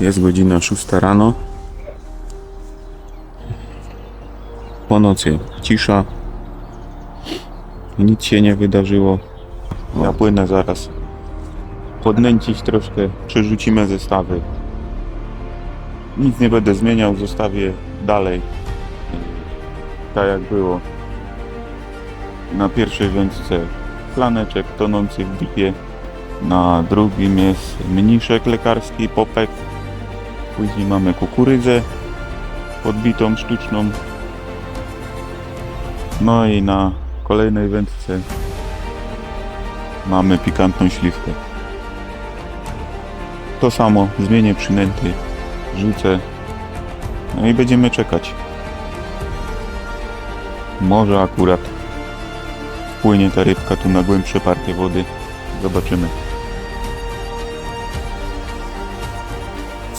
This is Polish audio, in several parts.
Jest godzina 6 rano. Po nocy cisza. Nic się nie wydarzyło. Ja płynę zaraz. Podnęcić troszkę, przerzucimy zestawy. Nic nie będę zmieniał, zostawię dalej. Tak jak było. Na pierwszej wędce planeczek tonący w dipie. Na drugim jest mniszek lekarski, popek. Później mamy kukurydzę podbitą, sztuczną. No i na kolejnej wędce mamy pikantną śliwkę. To samo, zmienię przynęty, rzucę. No i będziemy czekać. Może akurat wpłynie ta rybka tu na głębsze partie wody. Zobaczymy.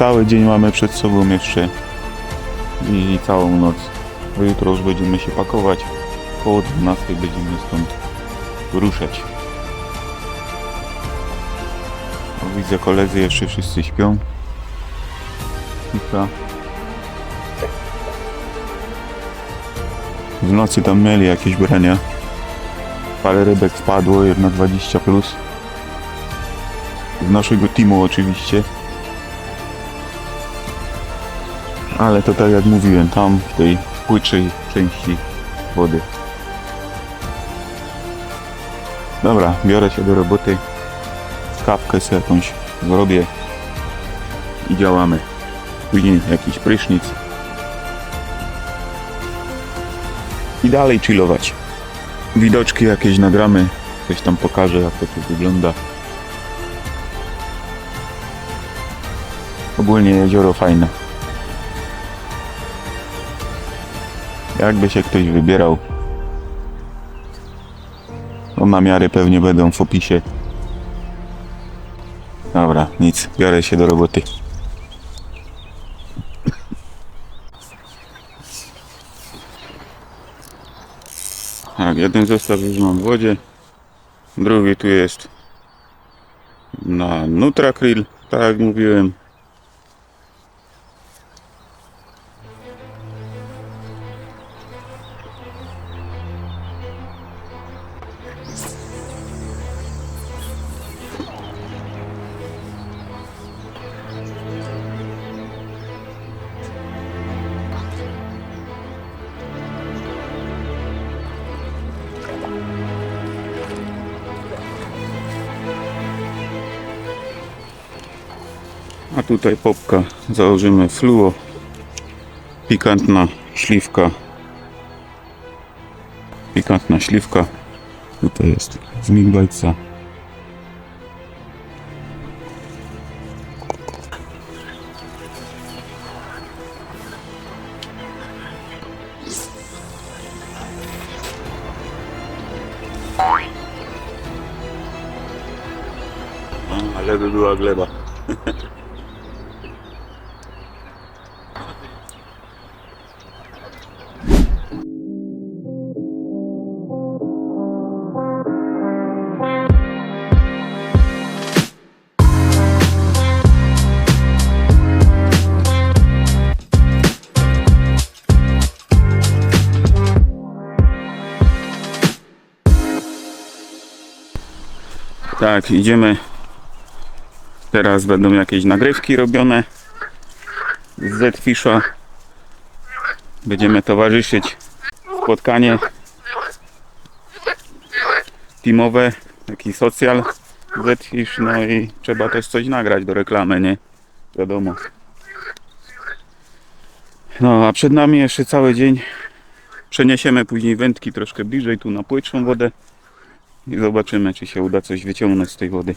Cały dzień mamy przed sobą jeszcze i całą noc. Bo jutro już będziemy się pakować. Koło 12 będziemy stąd ruszać. Widzę koledzy jeszcze wszyscy śpią. Kilka. W nocy tam mieli jakieś brania. Parę rybek wpadło, jedna 20 plus. Z naszego teamu oczywiście. Ale to tak jak mówiłem, tam w tej płytszej części wody. Dobra, biorę się do roboty. Kawkę sobie jakąś zrobię i działamy. Później jakiś prysznic. I dalej chillować. Widoczki jakieś nagramy, coś tam pokażę jak to tu wygląda. Ogólnie jezioro fajne. Jakby się ktoś wybierał, to namiary pewnie będą w opisie. Dobra, nic, biorę się do roboty. Tak, jeden zestaw już mam w wodzie, drugi tu jest na Nutrakrill, tak jak mówiłem. A tutaj popka założymy fluo. Pikantna śliwka. Pikantna śliwka. Tutaj jest z Migbajca. Tak, idziemy. Teraz będą jakieś nagrywki robione z Zfisha. Będziemy towarzyszyć spotkanie teamowe, taki socjal Zfish, no i trzeba też coś nagrać do reklamy, nie? Wiadomo. No, a przed nami jeszcze cały dzień. Przeniesiemy później wędki troszkę bliżej tu na płytszą wodę i zobaczymy, czy się uda coś wyciągnąć z tej wody.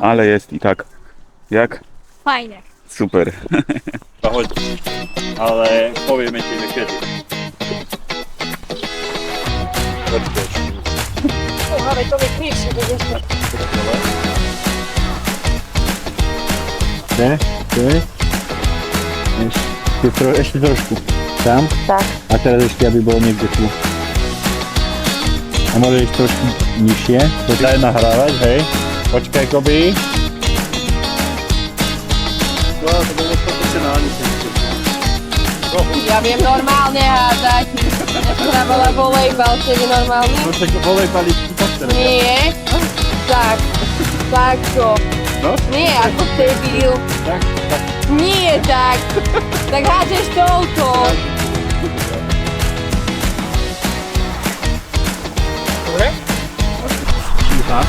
Ale jest i tak. Jak? Fajne. Super. Chodź, ale powiemy ci na kiedy. Słuchaj, to pierwszy będziesz Te? Ty? Jeszcze, jeszcze troszkę. Tam? Tak. A teraz jeszcze ja by było nie tu. A może jeszcze troszkę niżej? To Daj nahrávat, hej. Počkaj, Kobi. No, to było profesjonálně. Ja viem normálne hádať. Ja som hrávala volejbal, ste vy normálne? No tak volejbali poster. Nie. Tak. Takto. No? Nie, ako debil. Tak, tak. Nie tak. Tak hádžeš touto. tak.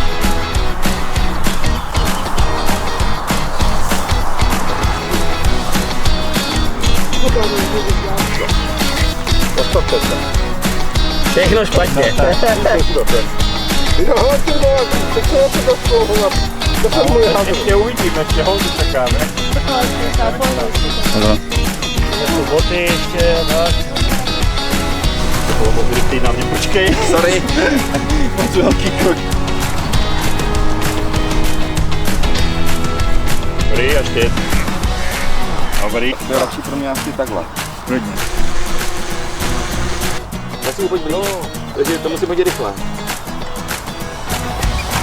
Všechno špatně. Jo, ty vole, tak se na to dostalo, to jsem můj hazard. Ještě uvidíme, ještě hodně čekáme. Jo. Boty ještě, tak. To bylo moc rychlý na mě, počkej. Sorry. Moc velký krok. Dobrý, ještě. Dobrý. To je lepší pro mě asi takhle. Klidně. Já si úplně blíž. Takže to musí být rychle.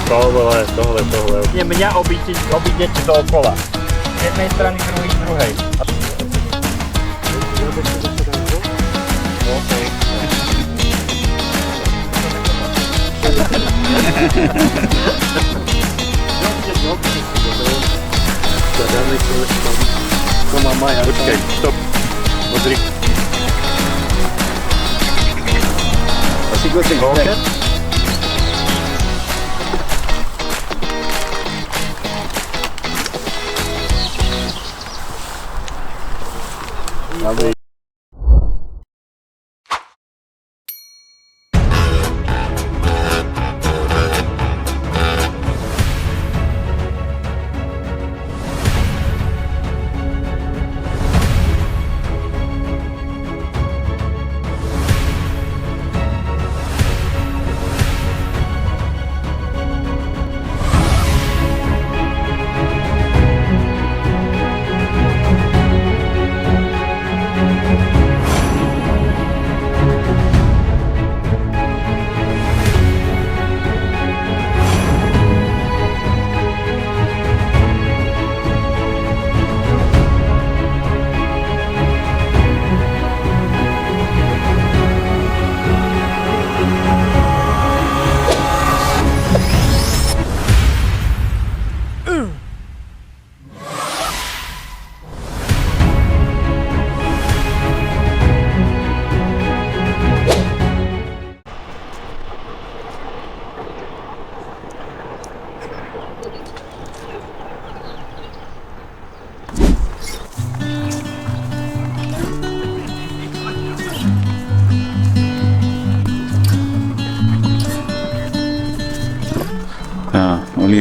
Tohle, tohle, tohle. Mě mě obít, obít něco dookola. Z jedné strany, druhý, druhý. uiteindelijk zo Kom maar, maar. Kijk, stop. Wat drie. Als ik wat een okay. Allee.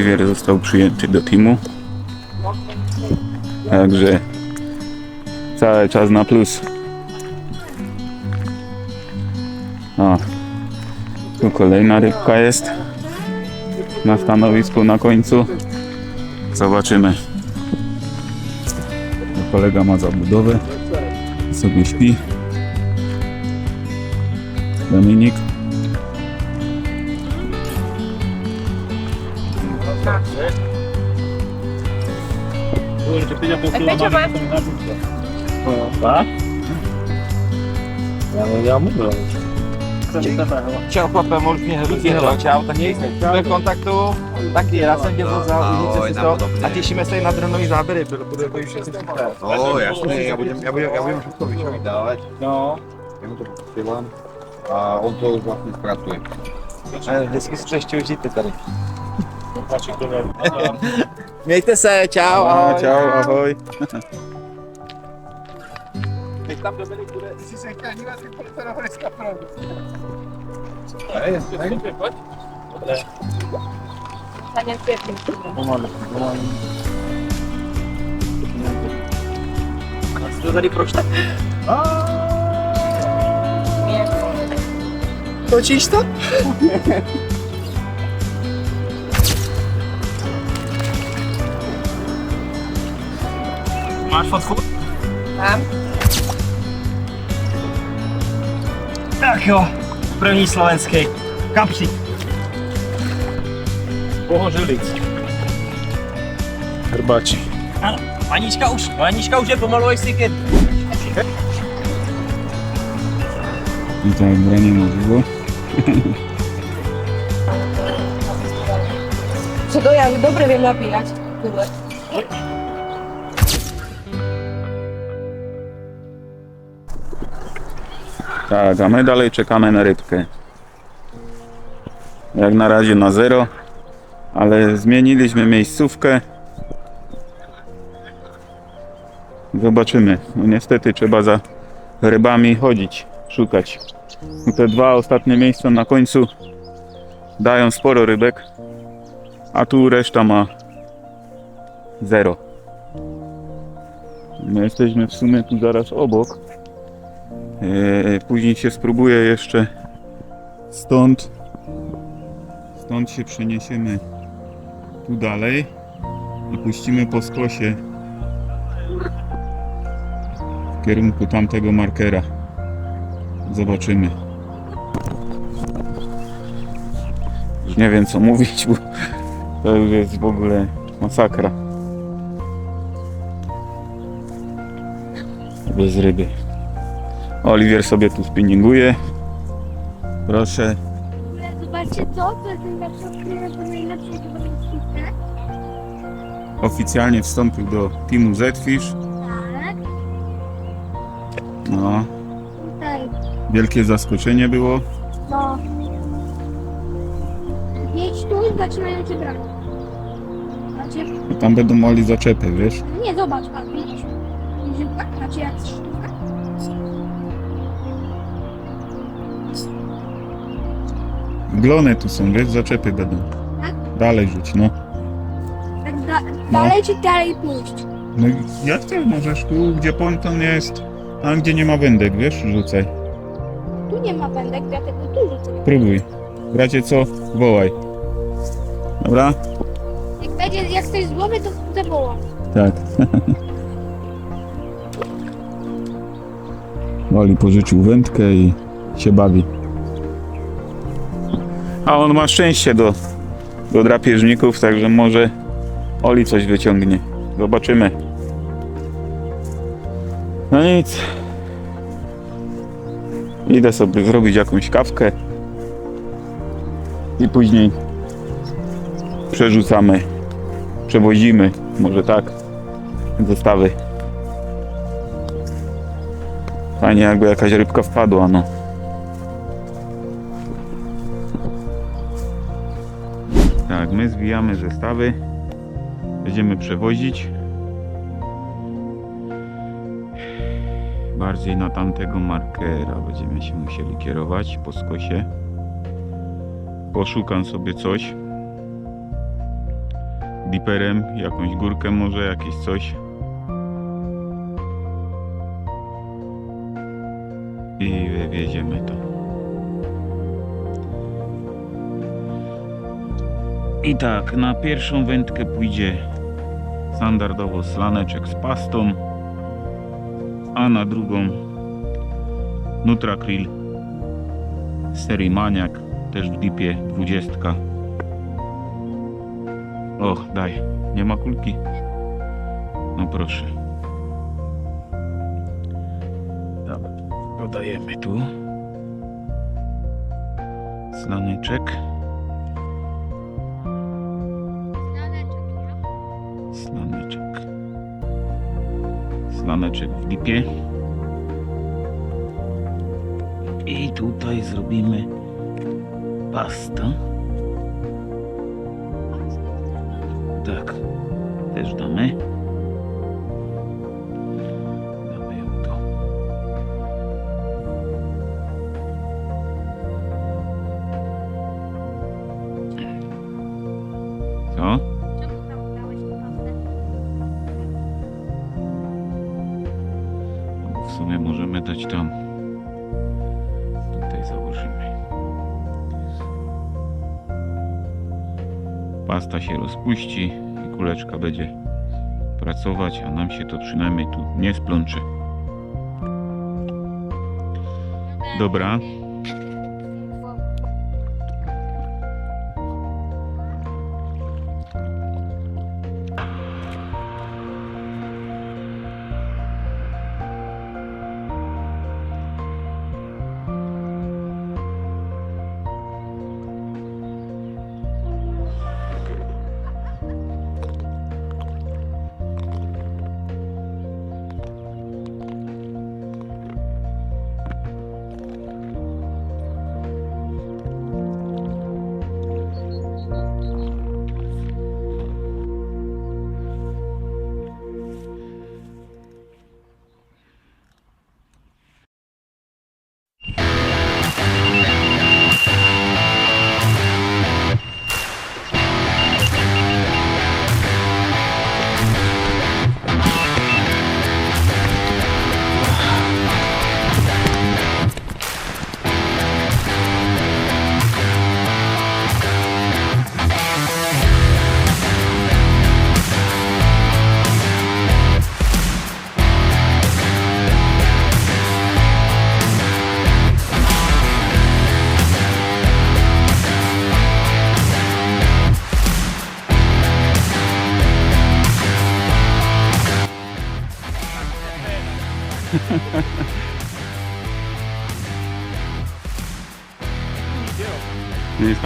Oliwier został przyjęty do teamu. Także cały czas na plus. O, tu kolejna rybka jest na stanowisku na końcu. Zobaczymy. Kolega ma zabudowę. Sobie śpi. Dominik. Aj Peťo má. Já můžu. Čau chlape, moc mě hrozí hello, čau, taky jsme v kontaktu, taky já jsem tě vzal, užijte si to a těšíme se i na dronový záběry, bude, bude to všechno super. No, jasný, já budem, já budem, já budem všechno Vyšovi dávat, No, já mu to posílám a on to už vlastně zpracuje. a vždycky si to ještě užijte tady. Maček to měl. Mějte se, čau, ahoj. Čau, ahoj. Teď tam Dominik bude. Jsi se chtěl dívat, jak to na dneska pravdu. Hej, hej. Pojď. Na něm. Pomalu, pomalu. to tady prošla. Točíš to? Maar het valt goed? Ja. Tak jo, první slovenský. Kapřík. Pohořilic. Hrbači. Ano, Anička už, Anička už je pomalu ojsiky. Vítám v raném živu. Co to já dobře vím napínat. Tak, a my dalej czekamy na rybkę. Jak na razie na zero, ale zmieniliśmy miejscówkę. Zobaczymy. No niestety trzeba za rybami chodzić, szukać. Te dwa ostatnie miejsca na końcu dają sporo rybek, a tu reszta ma zero. My jesteśmy w sumie tu zaraz obok. Eee, Później się spróbuję jeszcze stąd. Stąd się przeniesiemy tu dalej i puścimy po skosie w kierunku tamtego markera. Zobaczymy. Już nie wiem co mówić, bo to już jest w ogóle masakra. Bez ryby. Oliwier sobie tu spinninguje. Proszę. Zobaczcie to, to jest najlepsza odkrywa, bo najlepsze chyba Oficjalnie wstąpił do teamu Zfish. Tak, No, tutaj, wielkie zaskoczenie było. no. Jedź tu i zaczynają cię brać. Znaczy, Tam będą mali zaczepy, wiesz? nie, zobacz, a widzisz? Widzisz, tak, znaczy jak Glone tu są, wiesz? Zaczepy będą. Dalej rzuć, no. Tak da, dalej czy dalej pójść? No i jak chcesz, możesz tu, gdzie ponton jest, a gdzie nie ma wędek, wiesz? Rzucaj. Tu nie ma wędek, dlatego tu rzucę. Próbuj. Bracie co? Wołaj. Dobra? Jak będzie, jak ktoś z głowy, to zawołam. Tak. Oli pożyczył wędkę i się bawi. A on ma szczęście do, do drapieżników, także może Oli coś wyciągnie. Zobaczymy. No nic. Idę sobie zrobić jakąś kawkę i później przerzucamy, przewozimy, może tak, zestawy. Fajnie jakby jakaś rybka wpadła, no. Zestawy. Będziemy przewozić. Bardziej na tamtego markera będziemy się musieli kierować po skosie. Poszukam sobie coś. Diperem, jakąś górkę może, jakieś coś. i wywieziemy to. I tak, na pierwszą wędkę pójdzie standardowo slaneczek z pastą, a na drugą Nutracryl z serii Maniak, też w dipie 20. O, daj, nie ma kulki? No proszę. Dobra. Dodajemy tu. Slaneczek. Slaneczek w lipie. I tutaj zrobimy pastę. Się rozpuści i kuleczka będzie pracować, a nam się to przynajmniej tu nie splączy. Dobra.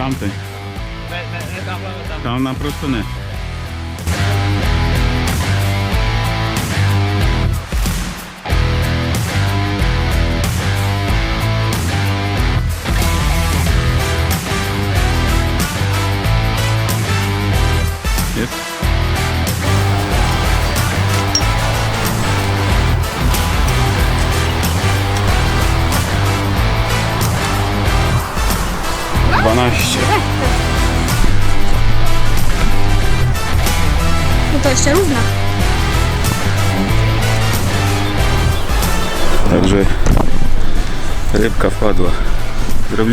Nie, tamten. Tam na prosto nie.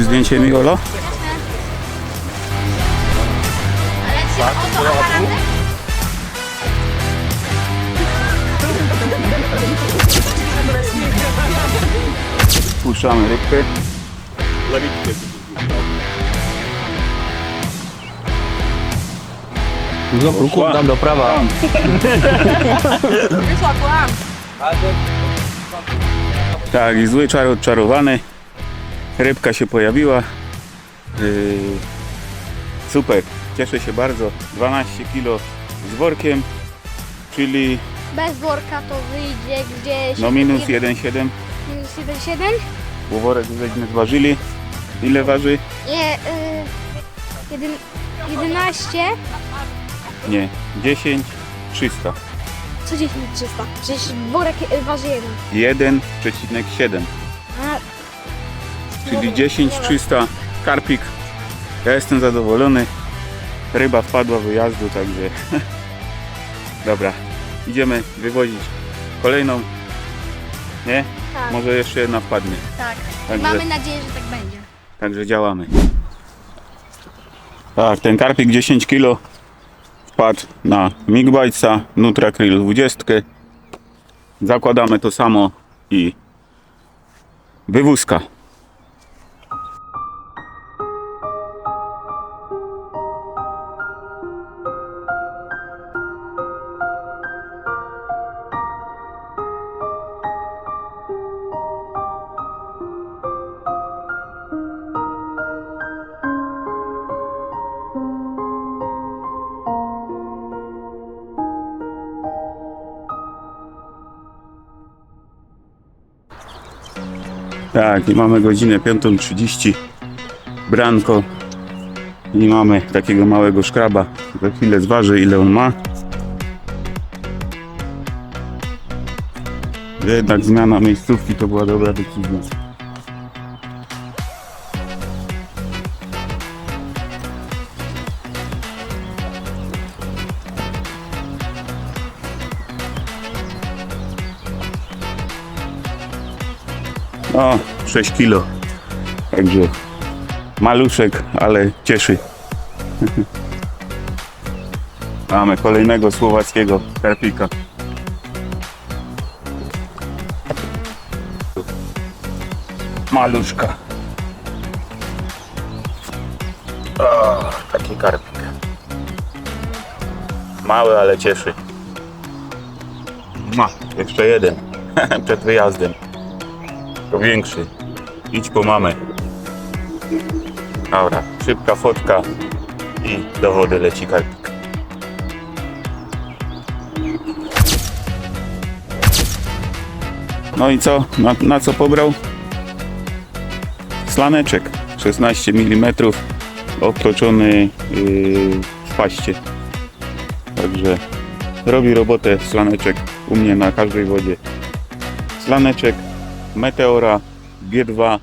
Zrobisz zdjęcie mi, aparatem? Puszczamy rybkę. Ruku tam do prawa. Wyszła kłam. Tak, i zły czar odczarowany. Rybka się pojawiła. Yy, super, cieszę się bardzo. 12 kg z workiem, czyli Bez worka to wyjdzie gdzieś... no minus jed- 1,7. Minus 1,7? Bo worek żeśmy zważyli. Ile waży? Nie, y, jeden, 11? Nie, 10 300. Co 10 300? Przecież worek waży jeden. 1,7. Czyli 10 300 karpik. Ja jestem zadowolony. Ryba wpadła wyjazdu, także dobra. Idziemy wywozić kolejną. Nie? tak, Może jeszcze jedna wpadnie. tak. Także, Mamy nadzieję, że tak będzie. także działamy. Tak, ten karpik 10 kg wpadł na Migbajca Nutra Krill 20. Zakładamy to samo i wywózka. Tak, i mamy godzinę 5.30. Branko. I mamy takiego małego szkraba. Za chwilę zważy ile on ma. Jednak zmiana miejscówki to była dobra decyzja. O, 6 kilo. Także maluszek, ale cieszy. Mamy kolejnego słowackiego karpika. Maluszka. O, taki karpik. Mały, ale cieszy. Ma, jeszcze jeden. Przed wyjazdem. To większy. Idź po mamę. Dobra, szybka fotka i do wody leci karpik. No i co? Na, na co pobrał? Slaneczek 16 mm obtoczony yy, w paście. Także robi robotę slaneczek u mnie na każdej wodzie. Slaneczek Meteora, G2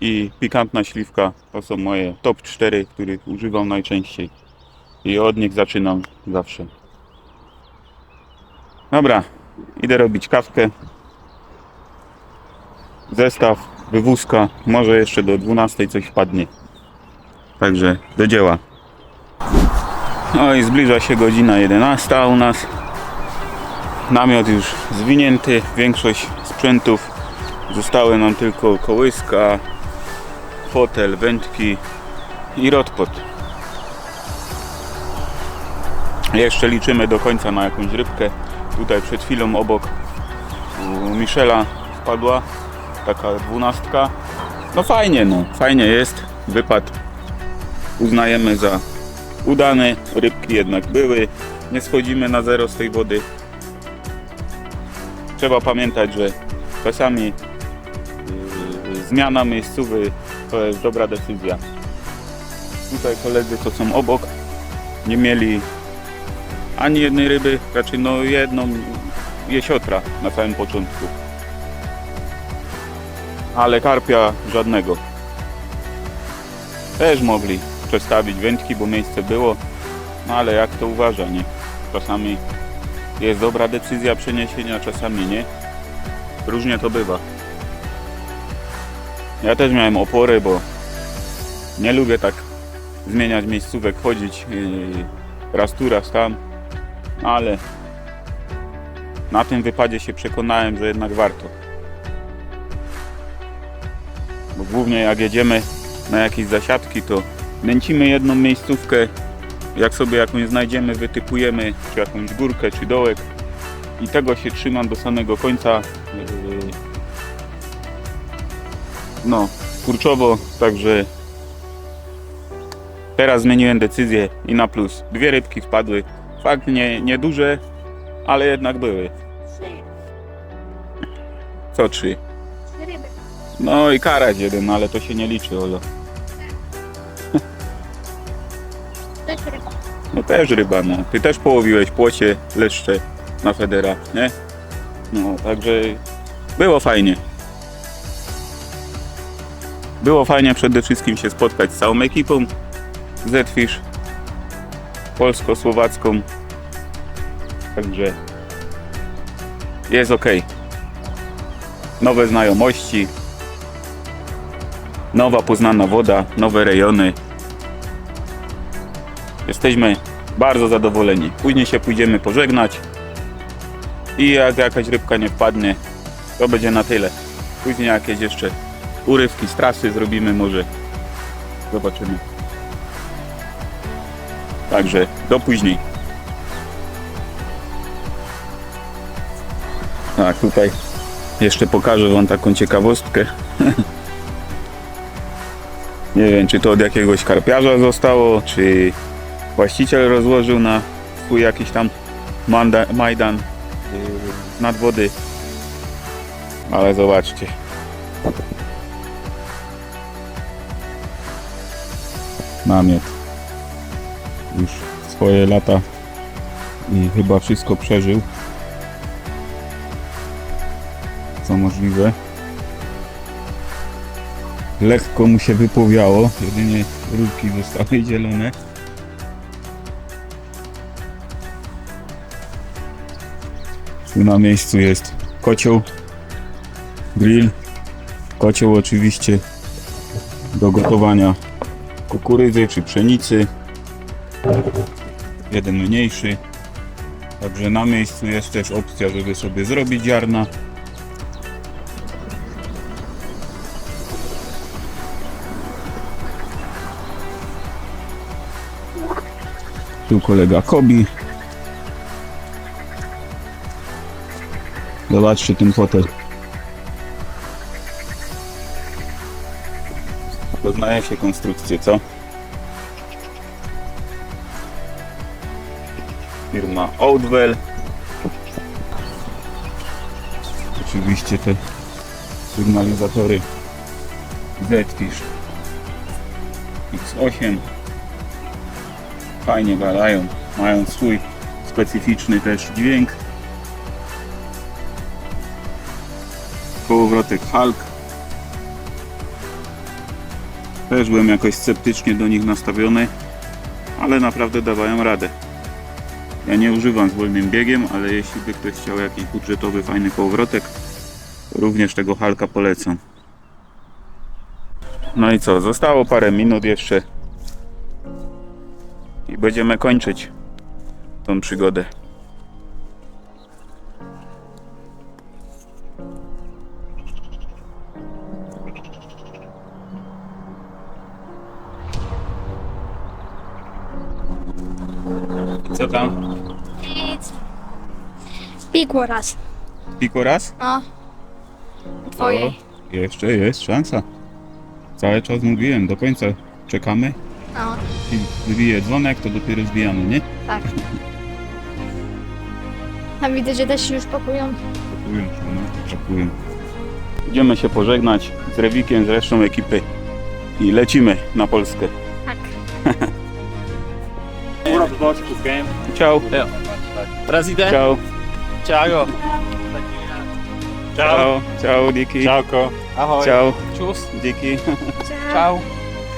i pikantna śliwka to są moje top 4, których używam najczęściej. I od nich zaczynam zawsze. Dobra, idę robić kawkę. Zestaw, wywózka, może jeszcze do 12 coś wpadnie. Także do dzieła. No i zbliża się godzina 11 u nas. Namiot już zwinięty, większość sprzętów Zostały nam tylko kołyska, fotel, wędki i rotpot. Jeszcze liczymy do końca na jakąś rybkę. Tutaj przed chwilą obok Michela wpadła taka dwunastka. No fajnie, no fajnie jest. Wypad uznajemy za udane. Rybki jednak były. Nie schodzimy na zero z tej wody. Trzeba pamiętać, że czasami zmiana miejscowy to jest dobra decyzja. Tutaj koledzy, co są obok, nie mieli ani jednej ryby, raczej no jedną jesiotra na samym początku. Ale karpia żadnego. Też mogli przestawić wędki, bo miejsce było, no ale jak to uważa, nie? Czasami jest dobra decyzja przeniesienia, czasami nie. Różnie to bywa. Ja też miałem opory, bo nie lubię tak zmieniać miejscówek, chodzić yy, raz tu, raz tam, ale na tym wypadzie się przekonałem, że jednak warto. Bo głównie jak jedziemy na jakieś zasiadki, to nęcimy jedną miejscówkę, jak sobie jakąś znajdziemy, wytypujemy, czy jakąś górkę, czy dołek i tego się trzymam do samego końca. No, kurczowo, także teraz zmieniłem decyzję i na plus. Dwie rybki wpadły. Fakt nie, nie duże, ale jednak były. Co trzy? No i karać jeden, ale to się nie liczy, Olo. No też ryba, no. Ty też połowiłeś płocie, leszcze na Federa, nie? No, także było fajnie. Było fajnie przede wszystkim się spotkać z całą ekipą Zetfish polsko-słowacką. Także jest ok. Nowe znajomości, nowa poznana woda, nowe rejony. Jesteśmy bardzo zadowoleni. Później się pójdziemy pożegnać i jak jakaś rybka nie wpadnie, to będzie na tyle. Później jakieś jeszcze urywki z trasy zrobimy może. Zobaczymy. Także do później. Tak, tutaj jeszcze pokażę Wam taką ciekawostkę. Nie wiem, czy to od jakiegoś karpiarza zostało, czy właściciel rozłożył na swój jakiś tam manda, majdan yy, z nadwody. Ale zobaczcie. Namiot. Już swoje lata i chyba wszystko przeżył. Co możliwe. Lekko mu się wypowiało, jedynie rurki zostały zielone. Tu na miejscu jest kocioł, grill, kocioł oczywiście do gotowania kukurydzy czy pszenicy. Jeden mniejszy. Także na miejscu jest też opcja, żeby sobie zrobić ziarna. Tu kolega Kobi. Zobaczcie ten fotel. Poznaje się konstrukcję, co? Firma Outwell. Oczywiście te sygnalizatory Zfish X8 fajnie gadają, mają swój specyficzny też dźwięk. Kołowrotek Hulk. Też byłem jakoś sceptycznie do nich nastawiony, ale naprawdę dawają radę. Ja nie używam z wolnym biegiem, ale jeśli by ktoś chciał jakiś budżetowy, fajny kołowrotek, również tego Hulka polecam. No i co, zostało parę minut jeszcze i będziemy kończyć tą przygodę. Pikło raz. Piko raz? No. Twoje. O, jeszcze jest szansa. Cały czas mówiłem, do końca czekamy. No. I wybije dzwonek, to dopiero zbijamy, nie? Tak. Tam widzę, że też się już pakują. Pakują się, no, pakują. Idziemy się pożegnać z Rewikiem, z resztą ekipy i lecimy na Polskę. Tak. Urok z boczków, game. Ciao, Prezydent? ciao, Ciao. ciao, ciao, Diki. Čauko. Ahoj. Ciao, Čus. Diki. Ciao.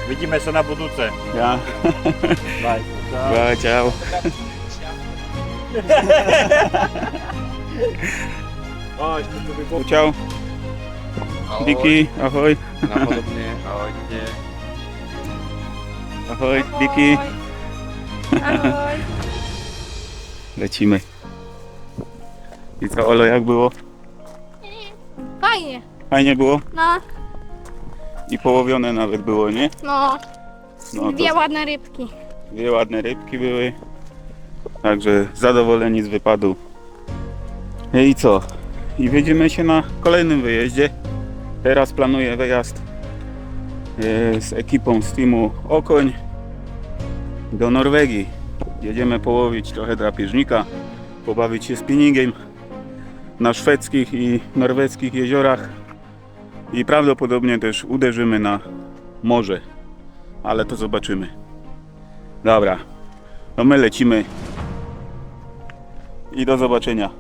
Vidíme se na budúce. Ja. Bye. Bye, ciao. O, ešte tu by bol. Ciao, Diki, ahoj, Napodobne, ahoj, nie. ahoj, Diki. Ahoj. Lecimy. I co, Olo, jak było? Fajnie. Fajnie było? No, I połowione nawet było, nie? no. No Dwie to ładne rybki. dwie ładne rybki były. Także zadowoleni z wypadu. I co? I widzimy się na kolejnym wyjeździe. Teraz planuję wyjazd e, z ekipą z teamu Okoń do Norwegii. Jedziemy połowić trochę drapieżnika, pobawić się spinningiem na szwedzkich i norweskich jeziorach i prawdopodobnie też uderzymy na morze, ale to zobaczymy. Dobra, no my lecimy i do zobaczenia.